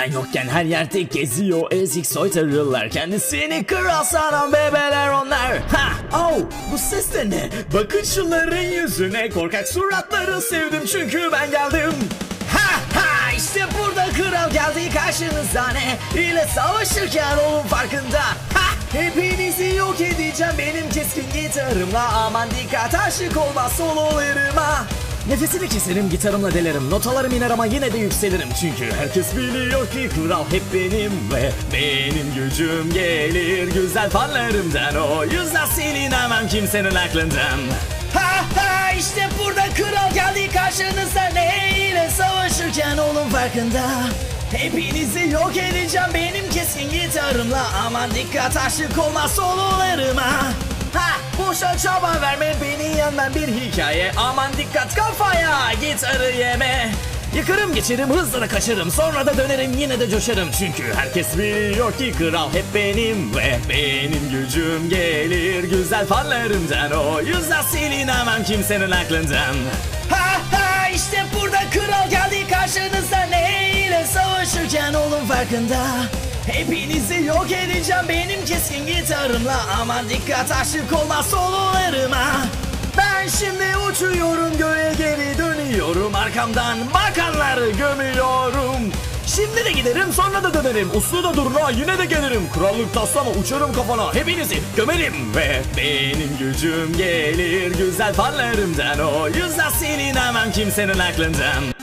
Ben yokken her yerde geziyor ezik soytarılar Kendisini kral sanan bebeler onlar Ha! Oh! Bu ses de ne? Bakın şunların yüzüne Korkak suratları sevdim çünkü ben geldim Ha ha! İşte burada kral geldi karşınıza ne? ile savaşırken olun farkında Ha! Hepinizi yok edeceğim benim keskin gitarımla Aman dikkat aşık olma sololarıma Nefesini keserim gitarımla delerim. Notalarım iner ama yine de yükselirim. Çünkü herkes biliyor ki kral hep benim Ve benim gücüm gelir. Güzel fanlarımdan O yüzden silinemem kimsenin aklından. Ha ha işte burada kral geldi karşınıza. Ne ile savaşırken olun farkında? Hepinizi yok edeceğim benim keskin gitarımla. Aman dikkat aşık olma sololarıma Ha boşa çaba verme yenmem bir hikaye. Aman dikkat kafaya gitarı yeme. Yıkarım geçerim hızla da kaçarım. Sonra da dönerim yine de coşarım. Çünkü herkes biliyor ki kral hep benim Ve benim gücüm gelir. Güzel fanlarımdan O yüzden silinemem kimsenin aklından. Ha ha işte burada kral geldi karşınızda Ne ile savaşırken olun farkında? Hepinizi yok edeceğim benim keskin gitarımla. Aman dikkat aşık olma sololarıma Ben şimdi uçuyorum göğe geri dönüyorum. Arkamdan bakanları gömüyorum. Şimdi de giderim sonra da dönerim. Uslu da durun ha yine de gelirim. Krallık taslama uçarım kafana? Hepinizi gömerim Ve benim gücüm gelir. Güzel fanlarımdan O yüzden silinemem kimsenin aklından